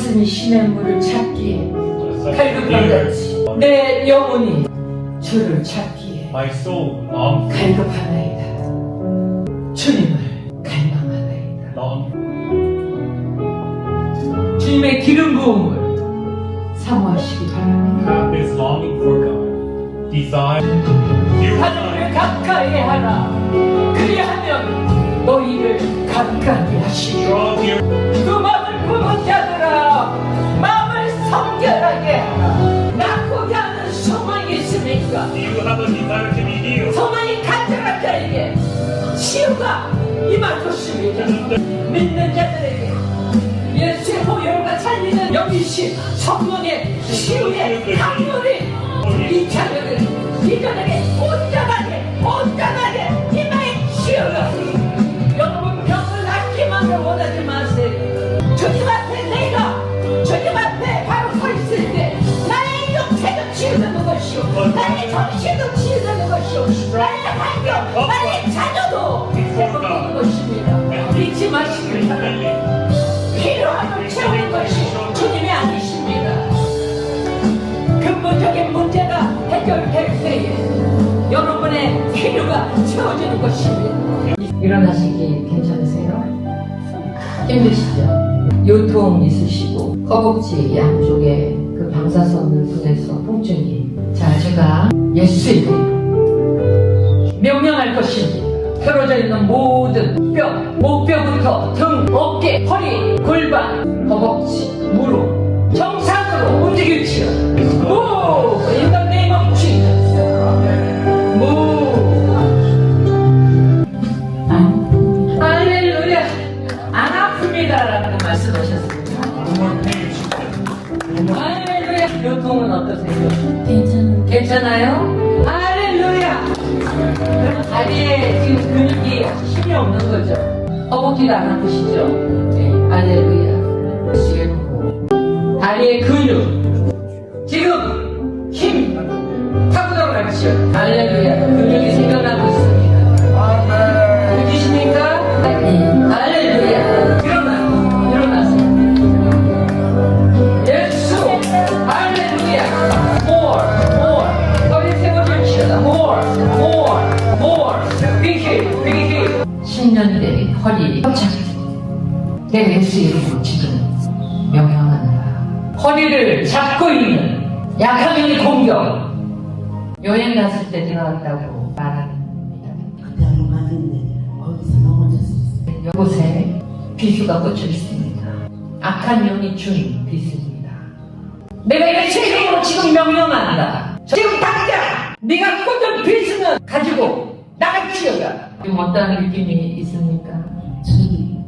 예수님이 시냇물을 찾기에 Such 갈급한다지 내 영혼이 주를 찾기에 My soul longs 갈급하나이다. 주님을 갈망하나이다. long 주님의 기름 부음을 사모하시기 바랍니다. have this longing for God. Desire you 하나님을 가까이 하라. 그리하면 너희를 가까이 하시리 믿는 자들에게 예수의 보혈과 살리는 영이신 성령의 치유의 강물이 이자 필요함을 채우는 것이 주님이 아니십니다 근본적인 문제가 해결될 때에 여러분의 필요가 채워지는 것입니다 일어나시기 괜찮으세요? 힘드시죠? 요통 있으시고 허벅지 양쪽에 그 방사선을 통해서 통증이 자 제가 예수의 이름으로 명령할 것입니다 펴러져 있는 모든 뼈 목뼈부터 등, 어깨, 허리, 골반, 허벅지, 무릎 정상으로 움직일지어 Move in the name of Jesus Move 할렐루야. 안 말씀하셨습니다. pain, she said. 할렐루야. 요통은 어떠세요? 괜찮은 괜찮아요? 그럼 다리에 지금 근육이 힘이 없는 거죠? 허벅지도 안 아프시죠? 네 할렐루야. 다리의 근육. 지금 힘. 타고나고 나가시오 할렐루야 10년 된 허리 협착 내 예수 이름으로 지금 명령하노라 허리를 잡고 있는 약한 영의 공격 여행 갔을 때 들어갔다고 말합니다 그때 한번 맞았는데 거기서 넘어졌어요. 이곳에 비수가 꽂혀 있습니다. 악한 영이 준 비수입니다. 내가 예수 이름으로 지금 명령한다. 지금 당장 네가 꽂은 비수는 가지고 나가치어가. 지금 어떤 느낌이 있습니까? 저기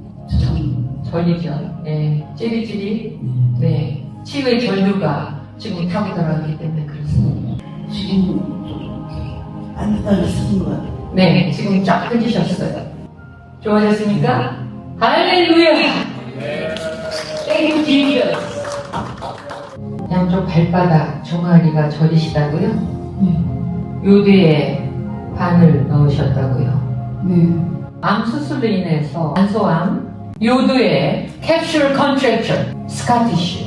저기 전이죠. 네. 찌릿찌릿. 네. 치유의 전류가 지금 타고 들어가기 때문에 그렇습니다. 지금 안달을 쓰는 것 같아요. 네. 지금 쫙 펴지셨어요. 좋아졌습니까? 할렐루야! 땡큐 Jesus! 양쪽 발바닥 종아리가 저리시다고요? 네. 요대에 바늘 넣으셨다고요? 네. 암 수술로 인해서 안소암, 요도에 capsule contraction, 스카티시.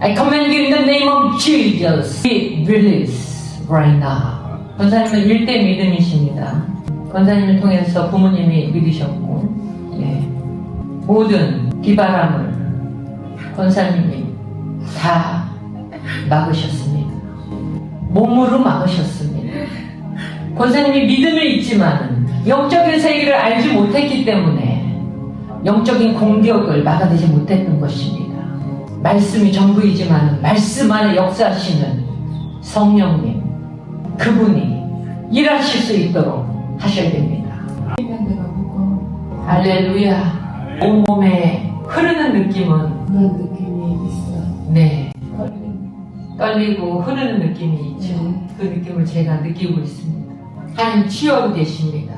I command you in the name of Jesus. Be release right now. 권사님은 일대 믿음이십니다. 권사님을 통해서 부모님이 믿으셨고, 예. 모든 비바람을 권사님이 다 막으셨습니다. 몸으로 막으셨습니다. 권사님이 믿음을 있지만 영적인 세계를 알지 못했기 때문에 영적인 공격을 막아내지 못했던 것입니다. 말씀이 전부이지만 말씀 안에 역사하시는 성령님 그분이 일하실 수 있도록 하셔야 됩니다. 할렐루야. 온몸에 흐르는 느낌은 그런 느낌이 있어. 네. 떨리고 흐르는 느낌이 있죠. 네. 그 느낌을 제가 느끼고 있습니다. 하나님 치유하고 계십니다.